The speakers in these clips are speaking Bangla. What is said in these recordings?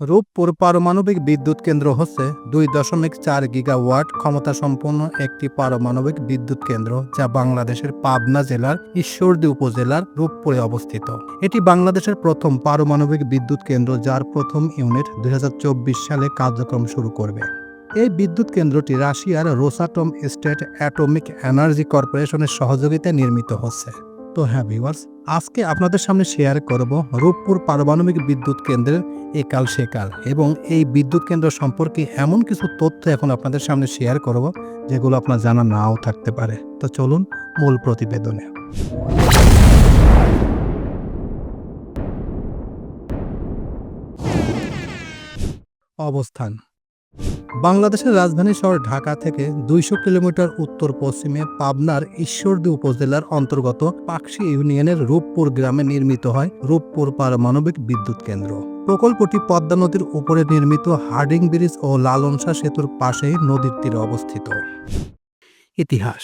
রূপপুর পারমাণবিক বিদ্যুৎ কেন্দ্র হচ্ছে দুই দশমিক চার গিগাওয়াট ক্ষমতা সম্পন্ন একটি পারমাণবিক বিদ্যুৎ কেন্দ্র যা বাংলাদেশের পাবনা জেলার ঈশ্বরদী উপজেলার রূপপুরে অবস্থিত। এটি বাংলাদেশের প্রথম পারমাণবিক বিদ্যুৎ কেন্দ্র যার প্রথম ইউনিট দুই হাজার চব্বিশ সালে কার্যক্রম শুরু করবে। এই বিদ্যুৎ কেন্দ্রটি রাশিয়ার রোসাটম স্টেট অ্যাটমিক এনার্জি কর্পোরেশনের সহযোগিতায় নির্মিত হচ্ছে। তো হ্যাঁ ভিউয়ার্স আজকে আপনাদের সামনে শেয়ার করব রূপপুর পারমাণবিক বিদ্যুৎ কেন্দ্রের একাল সেকাল এবং এই বিদ্যুৎ কেন্দ্র সম্পর্কে এমন কিছু তথ্য এখন আপনাদের সামনে শেয়ার করব যেগুলো আপনার জানা নাও থাকতে পারে। তো চলুন মূল প্রতিবেদনে। অবস্থান বাংলাদেশের রাজধানী শহর ঢাকা থেকে দুইশো কিলোমিটার উত্তর পশ্চিমে পাবনার ঈশ্বরদী উপজেলার অন্তর্গত পাকশি ইউনিয়নের রূপপুর গ্রামে নির্মিত হয় রূপপুর পারমাণবিক বিদ্যুৎ কেন্দ্র। প্রকল্পটি পদ্মা নদীর উপরে নির্মিত হার্ডিং ব্রিজ ও লালনসা সেতুর পাশেই নদীর তীরে অবস্থিত। ইতিহাস।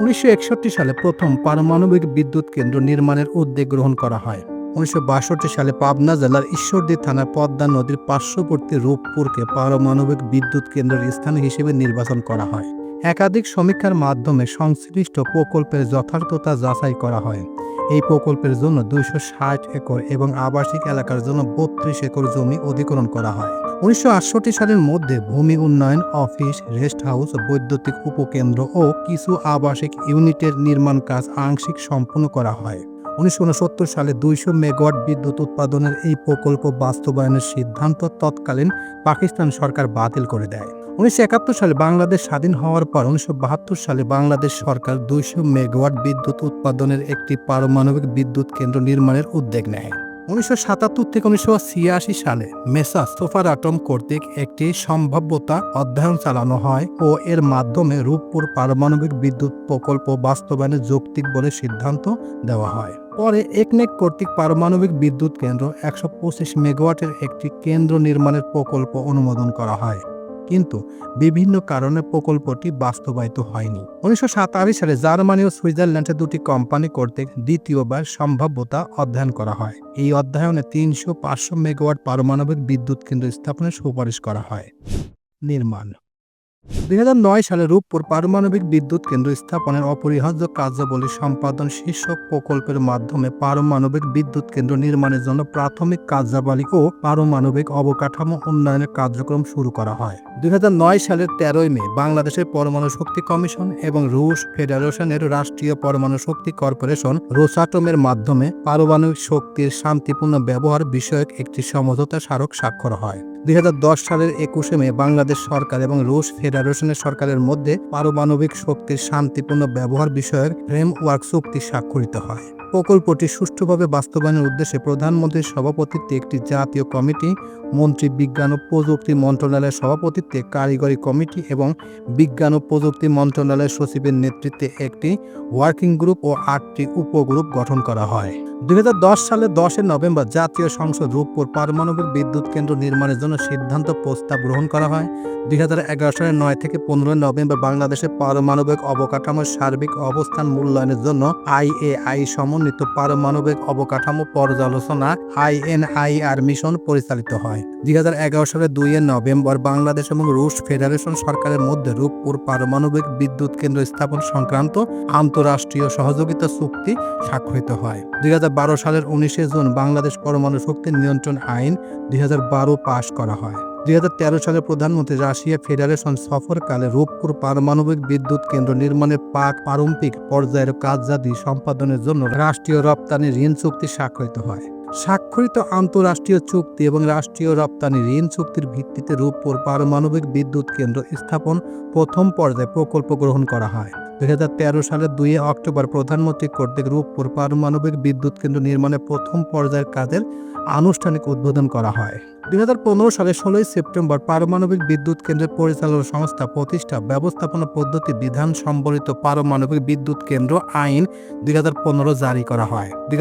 উনিশশো একষট্টি সালে প্রথম পারমাণবিক বিদ্যুৎ কেন্দ্র নির্মাণের উদ্যোগ গ্রহণ করা হয়। উনিশশো বাষট্টি সালে পাবনা জেলার ঈশ্বরদী থানার পদ্মা নদীর পার্শ্ববর্তী রূপপুরকে পারমাণবিক বিদ্যুৎ কেন্দ্রের স্থান হিসেবে নির্বাচন করা হয়। একাধিক সমীক্ষার মাধ্যমে সংশ্লিষ্ট প্রকল্পের যথার্থতা যাচাই করা হয়। এই প্রকল্পের জন্য দুইশো ষাট একর এবং আবাসিক এলাকার জন্য বত্রিশ একর জমি অধিগ্রহণ করা হয়। উনিশশো আটষট্টি সালের মধ্যে ভূমি উন্নয়ন, অফিস রেস্ট হাউস বৈদ্যুতিক উপকেন্দ্র ও কিছু আবাসিক ইউনিটের নির্মাণ কাজ আংশিক সম্পন্ন করা হয়। উনিশশো উনসত্তর সালে দুইশো মেগাওয়াট বিদ্যুৎ উৎপাদনের এই প্রকল্প বাস্তবায়নের সিদ্ধান্ত তৎকালীন পাকিস্তান সরকার বাতিল করে দেয়। উনিশশো একাত্তর সালে বাংলাদেশ স্বাধীন হওয়ার পর উনিশশো বাহাত্তর সালে বাংলাদেশ সরকার দুইশো মেগাওয়াট বিদ্যুৎ উৎপাদনের একটি পারমাণবিক বিদ্যুৎ কেন্দ্র নির্মাণের উদ্যোগ নেয়। উনিশশো সাতাত্তর থেকে উনিশশো ছিয়াশি সালে মেসা সোফার আটম কর্তৃক একটি সম্ভাব্যতা অধ্যয়ন চালানো হয় ও এর মাধ্যমে রূপপুর পারমাণবিক বিদ্যুৎ প্রকল্প বাস্তবায়নে যৌক্তিক বলে সিদ্ধান্ত দেওয়া হয়। পরে একনেক কর্তৃক পারমাণবিক বিদ্যুৎ কেন্দ্র একশো পঁচিশ মেগাওয়াটের একটি কেন্দ্র নির্মাণের প্রকল্প অনুমোদন করা হয়। কিন্তু বিভিন্ন কারণে প্রকল্পটি বাস্তবায়িত হয়নি। উনিশশো সালে জার্মানি ও সুইজারল্যান্ডে দুটি কোম্পানি কর্তৃক দ্বিতীয়বার সম্ভাব্যতা অধ্যয়ন করা হয়। এই অধ্যয়নে তিনশো পাঁচশো মেগাওয়াট পারমাণবিক বিদ্যুৎ কেন্দ্র স্থাপনের সুপারিশ করা হয়। নির্মাণ দুই হাজার নয় সালে রূপপুর পারমাণবিক বিদ্যুৎ কেন্দ্র স্থাপনের অপরিহার্য কার্যাবলী সম্পাদন শীর্ষক প্রকল্পের মাধ্যমে পারমাণবিক বিদ্যুৎ কেন্দ্র নির্মাণের জন্য প্রাথমিক কার্যাবলী ও পারমাণবিক অবকাঠামো উন্নয়নের কার্যক্রম শুরু করা হয়। দুই সালের তেরোই মে বাংলাদেশের পরমাণু শক্তি কমিশন এবং রুশ ফেডারেশনের রাষ্ট্রীয় পরমাণু শক্তি কর্পোরেশন রোসাটমের মাধ্যমে পারমাণবিক শক্তির শান্তিপূর্ণ ব্যবহার বিষয়ক একটি সমঝোতা স্মারক স্বাক্ষর হয়। দুই হাজার দশ সালের একুশে মে বাংলাদেশ সরকার এবং রুশ ফেডারেশনের সরকারের মধ্যে পারমাণবিক শক্তির শান্তিপূর্ণ ব্যবহার বিষয়ক ফ্রেমওয়ার্ক চুক্তি স্বাক্ষরিত হয়। প্রকল্পটি সুষ্ঠুভাবে বাস্তবায়নের উদ্দেশ্যে প্রধানমন্ত্রীর সভাপতিত্বে একটি জাতীয় কমিটি, মন্ত্রী বিজ্ঞান ও প্রযুক্তি মন্ত্রণালয়ের সভাপতিত্বে কারিগরি কমিটি এবং বিজ্ঞান ও প্রযুক্তি মন্ত্রণালয়ের সচিবের নেতৃত্বে একটি ওয়ার্কিং গ্রুপ ও আটটি উপগ্রুপ গঠন করা হয়। দুই সালের দশই নভেম্বর জাতীয় সংসদ রূপপুর পারমাণবিক বিদ্যুৎ কেন্দ্র নির্মাণের জন্য সিদ্ধান্ত প্রস্তাব গ্রহণ করা হয়। দুই হাজার এগারো সালের নয় থেকে পনেরোই নভেম্বর বাংলাদেশের পারমাণবিক অবকাঠামোর সার্বিক অবস্থান মূল্যায়নের জন্য আইএআই সমন্বিত পারমাণবিক অবকাঠামো পর্যালোচনা আইএনআইআর মিশন পরিচালিত হয়। দুই হাজার এগারো সালের দুই নভেম্বর বাংলাদেশ এবং রুশ ফেডারেশন সরকারের মধ্যে রূপপুর পারমাণবিক বিদ্যুৎ কেন্দ্র স্থাপন সংক্রান্ত আন্তঃরাষ্ট্রীয় সহযোগিতা চুক্তি স্বাক্ষরিত হয়। দুই হাজার বারো সালের উনিশে জুন বাংলাদেশ পরমাণু শক্তি নিয়ন্ত্রণ আইন দুই হাজার বারো পাশ করা হয়। দুই হাজার তেরো সালে প্রধানমন্ত্রী রাশিয়া ফেডারেশন সফরকালে রূপপুর পারমাণবিক বিদ্যুৎ কেন্দ্র নির্মাণের পাক প্রারম্ভিক পর্যায়ের কার্যাদি সম্পাদনের জন্য রাষ্ট্রীয় রপ্তানি ঋণ চুক্তি স্বাক্ষরিত হয়। স্বাক্ষরিত আন্তঃরাষ্ট্রীয় চুক্তি এবং রাষ্ট্রীয় রপ্তানি ঋণ চুক্তির ভিত্তিতে রূপপুর পারমাণবিক বিদ্যুৎ কেন্দ্র স্থাপন প্রথম পর্যায়ে প্রকল্প গ্রহণ করা হয়। দুই হাজার তেরো সালের দুই অক্টোবর প্রধানমন্ত্রী কর্তৃক রূপপুর পারমাণবিক বিদ্যুৎ কেন্দ্র নির্মাণের প্রথম পর্যায়ের কাজের আনুষ্ঠানিক উদ্বোধন করা হয়। দুই সালে ষোলোই সেপ্টেম্বর পারমাণবিক বিদ্যুৎ কেন্দ্রের পরিচালনা সংস্থা প্রতিষ্ঠা ব্যবস্থাপনা পদ্ধতি বিধান সম্বলিত পারমাণবিক বিদ্যুৎ কেন্দ্র আইন দুই হাজার পনেরো জারি করা হয়। দুই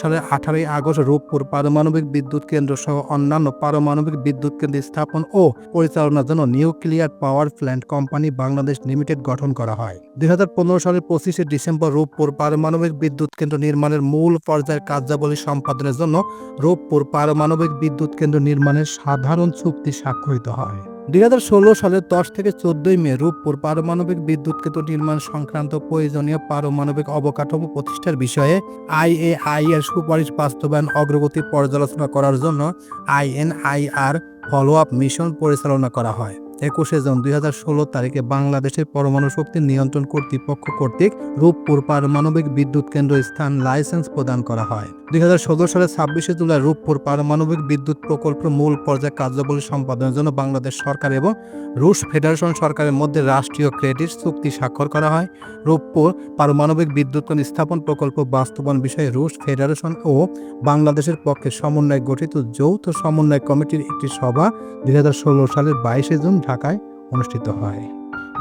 সালের আঠারোই আগস্ট রূপপুর পারমাণবিক বিদ্যুৎ কেন্দ্র সহ অন্যান্য পারমাণবিক বিদ্যুৎ কেন্দ্র স্থাপন ও পরিচালনার জন্য nuclear power plant company Bangladesh limited গঠন করা হয়। দুই হাজার পনেরো সালের পঁচিশে ডিসেম্বর রূপপুর পারমাণবিক বিদ্যুৎ কেন্দ্র নির্মাণের মূল পর্যায়ের কার্যাবলী সম্পাদনের জন্য রূপপুর পারমাণবিক বিদ্যুৎ কেন্দ্র নির্মাণের সাধারণ চুক্তি স্বাক্ষরিত হয়। দুই সালের দশ থেকে চোদ্দই মে রূপপুর পারমাণবিক বিদ্যুৎ কেন্দ্র নির্মাণ সংক্রান্ত প্রয়োজনীয় পারমাণবিক অবকাঠামো প্রতিষ্ঠার বিষয়ে আই a আই এর সুপারিশ বাস্তবায়ন অগ্রগতি পর্যালোচনা করার জন্য আইএনআইআর ফলো আপ মিশন পরিচালনা করা হয়। একুশে জুন দুই হাজার ষোলো তারিখে বাংলাদেশের পরমাণু শক্তি নিয়ন্ত্রণ কর্তৃপক্ষ কর্তৃক রূপপুর পারমাণবিক বিদ্যুৎ কেন্দ্র স্থান লাইসেন্স প্রদান করা হয়। দুই সালের ছাব্বিশে জুলাই রূপপুর পারমাণবিক বিদ্যুৎ প্রকল্পের মূল পর্যায়ে কার্যাবলী সম্পাদনের জন্য বাংলাদেশ সরকার এবং রুশ ফেডারেশন সরকারের মধ্যে রাষ্ট্রীয় ক্রেডিট চুক্তি স্বাক্ষর করা হয়। রূপপুর পারমাণবিক বিদ্যুৎ স্থাপন প্রকল্প বাস্তবায়ন বিষয়ে রুশ ফেডারেশন ও বাংলাদেশের পক্ষে সমন্বয় গঠিত যৌথ সমন্বয় কমিটির একটি সভা দুই হাজার ষোলো সালের বাইশে জুন ঢাকায় অনুষ্ঠিত হয়।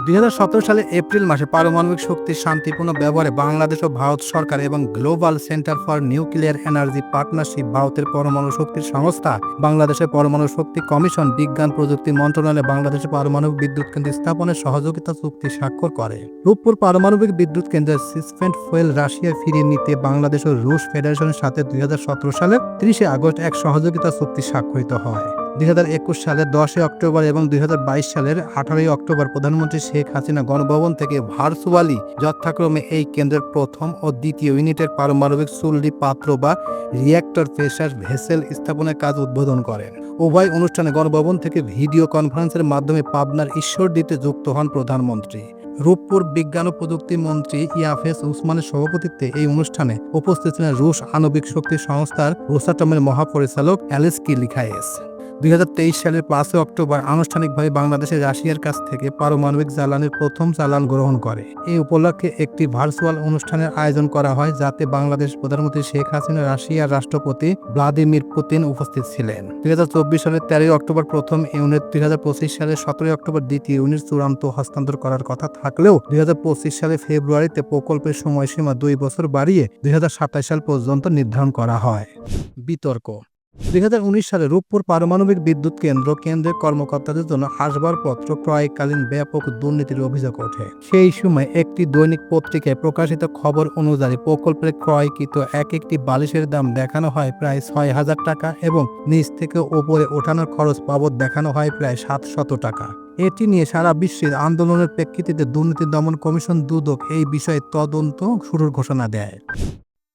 দুই হাজার সতেরো সালে এপ্রিল মাসে পারমাণবিক শক্তির শান্তিপূর্ণ ব্যবহারে বাংলাদেশ ও ভারত সরকার এবং global centre for nuclear energy partnership, ভারতের পরমাণু শক্তির সংস্থা, বাংলাদেশের পরমাণু শক্তি কমিশন, বিজ্ঞান প্রযুক্তি মন্ত্রণালয়, বাংলাদেশের পারমাণবিক বিদ্যুৎ কেন্দ্র স্থাপনের সহযোগিতা চুক্তি স্বাক্ষর করে। রূপপুর পারমাণবিক বিদ্যুৎ কেন্দ্রের সিসপেন্ট ফুয়েল রাশিয়া ফিরিয়ে নিতে বাংলাদেশ ও রুশ ফেডারেশনের সাথে দুই সালের তিরিশে আগস্ট এক সহযোগিতা চুক্তি স্বাক্ষরিত হয়। দুই হাজার একুশ সালের দশই অক্টোবর এবং দুই হাজার বাইশ সালের আঠারোই অক্টোবর প্রধানমন্ত্রী শেখ হাসিনা গণভবন থেকে ভার্চুয়ালি যথাক্রমে এই কেন্দ্রের প্রথম ও দ্বিতীয় ইউনিটের পারমাণবিক চুল্লি পাত্র বা রিয়্যাক্টর প্রেসার ভেসেল স্থাপনের কাজ উদ্বোধন করেন। উভয় অনুষ্ঠানে গণভবন থেকে ভিডিও কনফারেন্সের মাধ্যমে পাবনার ঈশ্বর দিতে যুক্ত হন প্রধানমন্ত্রী। রূপপুর বিজ্ঞান ও প্রযুক্তি মন্ত্রী ইয়াফেস উসমানের সভাপতিত্বে এই অনুষ্ঠানে উপস্থিত ছিলেন রুশ আণবিক শক্তি সংস্থার রোসাটমের মহাপরিচালক অ্যালেস্কি লিখায়েস দুই হাজার তেইশ সালের পাঁচই অক্টোবর আনুষ্ঠানিকভাবে বাংলাদেশের রাশিয়ার কাছ থেকে পারমাণবিক জ্বালানির প্রথম চালান গ্রহণ করে। এই উপলক্ষে একটি ভার্চুয়াল অনুষ্ঠানের আয়োজন করা হয় যাতে বাংলাদেশ প্রধানমন্ত্রী শেখ হাসিনা রাশিয়ার রাষ্ট্রপতি ভ্লাদিমির পুতিন উপস্থিত ছিলেন। দুই হাজার চব্বিশ সালের তেরোই অক্টোবর প্রথম ইউনিট, দুই হাজার পঁচিশ সালের সতেরোই অক্টোবর দ্বিতীয় ইউনিট চূড়ান্ত হস্তান্তর করার কথা থাকলেও দুই সালে ফেব্রুয়ারিতে প্রকল্পের সময়সীমা দুই বছর বাড়িয়ে দুই হাজার সাতাশ সাল পর্যন্ত নির্ধারণ করা হয়। বিতর্ক দুই হাজার উনিশ সালে রূপপুর পারমাণবিক বিদ্যুৎ কেন্দ্র কেন্দ্রের কর্মকর্তাদের জন্য আসবাবপত্র ক্রয়কালীন ব্যাপক দুর্নীতির অভিযোগ ওঠে। সেই সময় একটি দৈনিক পত্রিকায় প্রকাশিত খবর অনুযায়ী প্রকল্পের ক্রয়কৃত এক একটি বালিশের দাম দেখানো হয় প্রায় ছয় হাজার টাকা এবং নিচ থেকে ওপরে ওঠানোর খরচ বাবদ দেখানো হয় প্রায় সাতশত টাকা। এটি নিয়ে সারা বিশ্বের আন্দোলনের প্রেক্ষিতে দুর্নীতি দমন কমিশন দুদক এই বিষয়ে তদন্ত শুরুর ঘোষণা দেয়।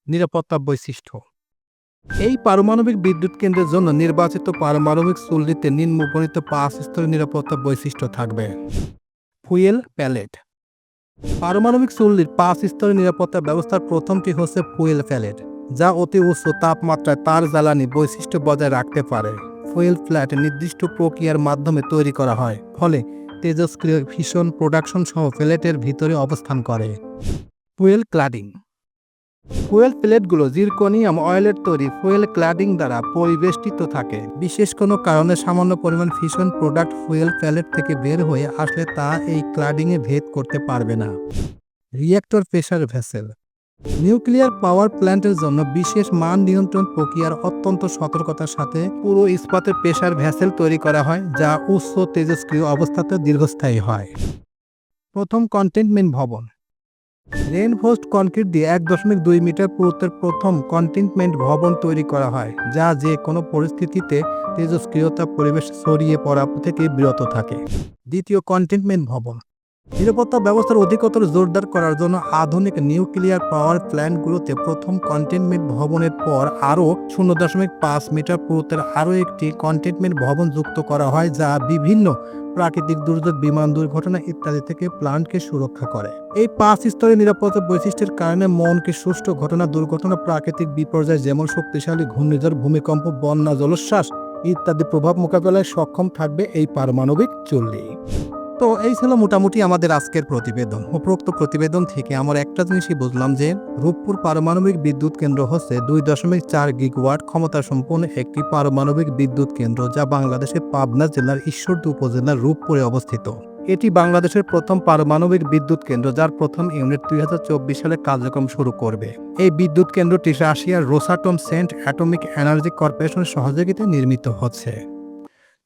নিরাপত্তা বৈশিষ্ট্য এই পারমাণবিক বিদ্যুৎ কেন্দ্রের জন্য নির্বাচিত পারমাণবিক চুল্লিতে নিম্ন নিম্নবর্ণিত পাঁচ স্তরের নিরাপত্তা বৈশিষ্ট্য থাকবে। Fuel pellet. পারমাণবিক চুল্লির পাঁচ স্তরের নিরাপত্তা ব্যবস্থার প্রথমটি হচ্ছে ফুয়েল প্যালেট, যা অতি উচ্চ তাপমাত্রায় তার জ্বালানি বৈশিষ্ট্য বজায় রাখতে পারে। ফুয়েল ফ্ল্যাট নির্দিষ্ট প্রক্রিয়ার মাধ্যমে তৈরি করা হয়, ফলে তেজস্ক্রিয় ভীষণ প্রোডাকশন সহ প্লেটের ভিতরে অবস্থান করে। Fuel cladding. ফুয়েল প্লেটগুলো জিরকোনিয়াম অয়েলের তৈরি ফুয়েল ক্লাডিং দ্বারা পরিবেষ্টিত থাকে। বিশেষ কোনো কারণে সামান্য পরিমাণ ফিশন প্রোডাক্ট ফুয়েল প্যালেট থেকে বের হয়ে আসলে তা এই ক্লাডিংয়ে ভেদ করতে পারবে না। Reactor pressure vessel. Nuclear power প্ল্যান্টের জন্য বিশেষ মান নিয়ন্ত্রণ প্রক্রিয়ার অত্যন্ত সতর্কতার সাথে পুরো ইস্পাতের প্রেসার ভেসেল তৈরি করা হয়, যা উচ্চ তেজস্ক্রিয় অবস্থাতে দীর্ঘস্থায়ী হয়। প্রথম কন্টেনমেন্ট ভবন। রেনফোর্সড কনক্রিট দিয়ে এক দশমিক দুই মিটার পুরুত্বের প্রথম কন্টেনমেন্ট ভবন তৈরি করা হয়, যা যে কোনো পরিস্থিতিতে তেজস্ক্রিয়তা পরিবেশ ছড়িয়ে পড়া থেকে বিরত থাকে। দ্বিতীয় কন্টেনমেন্ট ভবন। নিরাপত্তা ব্যবস্থার অধিকতর জোরদার করার জন্য আধুনিক নিউক্লিয়ার পাওয়ার প্ল্যান্টগুলোতে প্রথম কন্টেনমেন্ট ভবনের পর আরও শূন্য দশমিক পাঁচ মিটার পুরুত্বের আরও একটি কন্টেনমেন্ট ভবন যুক্ত করা হয়, যা বিভিন্ন প্রাকৃতিক দুর্যোগ, বিমান দুর্ঘটনা ইত্যাদি থেকে প্লান্টকে সুরক্ষা করে। এই পাঁচ স্তরের নিরাপত্তা বৈশিষ্ট্যের কারণে মনকে সুষ্ঠু ঘটনা, দুর্ঘটনা, প্রাকৃতিক বিপর্যয় যেমন শক্তিশালী ঘূর্ণিঝড়, ভূমিকম্প, বন্যা, জলোচ্ছ্বাস ইত্যাদি প্রভাব মোকাবেলায় সক্ষম থাকবে এই পারমাণবিক চুল্লি। তো এই ছিল মোটামুটি আমাদের আজকের প্রতিবেদন। উপরোক্ত প্রতিবেদন থেকে আমরা একটা জিনিসই বুঝলাম যে, রূপপুর পারমাণবিক বিদ্যুৎ কেন্দ্র হচ্ছে দুই দশমিক চার গিগওয়াট ক্ষমতা সম্পন্ন একটি পারমাণবিক বিদ্যুৎ কেন্দ্র যা বাংলাদেশের পাবনা জেলার ঈশ্বরদী উপজেলার রূপপুরে অবস্থিত। এটি বাংলাদেশের প্রথম পারমাণবিক বিদ্যুৎ কেন্দ্র যার প্রথম ইউনিট দুই হাজার চব্বিশ সালে কার্যক্রম শুরু করবে। এই বিদ্যুৎ কেন্দ্রটি রাশিয়ার রোসাটম সেন্ট অ্যাটমিক এনার্জি কর্পোরেশনের সহযোগিতায় নির্মিত হচ্ছে।